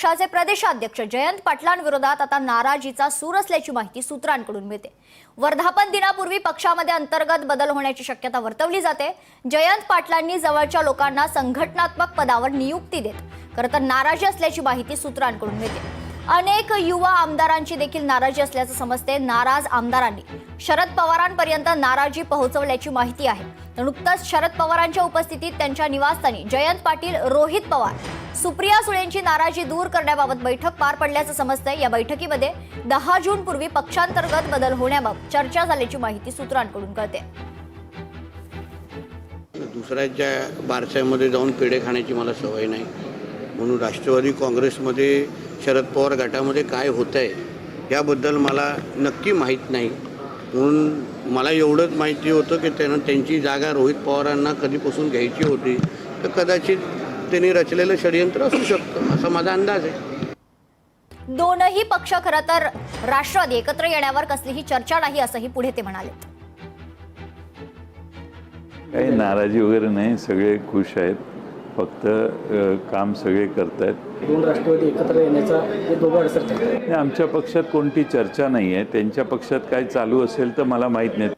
पक्षाचे प्रदेशाध्यक्ष जयंत पाटलांविरोधात आता नाराजीचा सूर असल्याची माहिती सूत्रांकडून मिळते. वर्धापन दिनापूर्वी पक्षामध्ये अंतर्गत बदल होण्याची शक्यता वर्तवली जाते. जयंत पाटलांनी जवळच्या लोकांना संघटनात्मक पदावर नियुक्ती देत. खरं तर नाराजी असल्याची माहिती सूत्रांकडून मिळते. अनेक युवा आमदारांची देखील नाराजी असल्याचं समजते. नाराज आमदारांनी. शरद पवारांपर्यंत नाराजी पोहोचवल्याची माहिती आहे. नुकतंच शरद पवारांच्या उपस्थितीत त्यांच्या निवासस्थानी जयंत पाटील रोहित पवार सुप्रिया सुळेंची नाराजी दूर करण्याबाबत बैठक पार पडल्याचं समजतंय. या बैठकीमध्ये दहा जून पूर्वी पक्षांतर्गत बदल होण्याबाबत चर्चा झाल्याची माहिती सूत्रांकडून कळते. दुसऱ्याच्या बारशामध्ये जाऊन पेढे खाण्याची मला सवय नाही. म्हणून राष्ट्रवादी काँग्रेसमध्ये शरद पवार गटामध्ये काय होतं आहे याबद्दल मला नक्की माहीत नाही. म्हणून मला एवढंच माहिती होतं की त्यांना त्यांची जागा रोहित पवारांना कधीपासून घ्यायची होती. तर कदाचित त्यांनी रचलेलं षडयंत्र असू शकतं असा माझा अंदाज आहे. दोनही पक्ष खरं तर राष्ट्रवादी एकत्र येण्यावर कसलीही चर्चा नाही असंही पुढे ते म्हणाले. काही नाराजी वगैरे नाही सगळे खुश आहेत. फक्त काम सगळे करतायत. दोन राष्ट्रवादी एकत्र येण्याचा हे दोघं आमच्या पक्षात कोणती चर्चा नाही आहे त्यांच्या पक्षात काय चालू असेल तर मला माहीत नाही.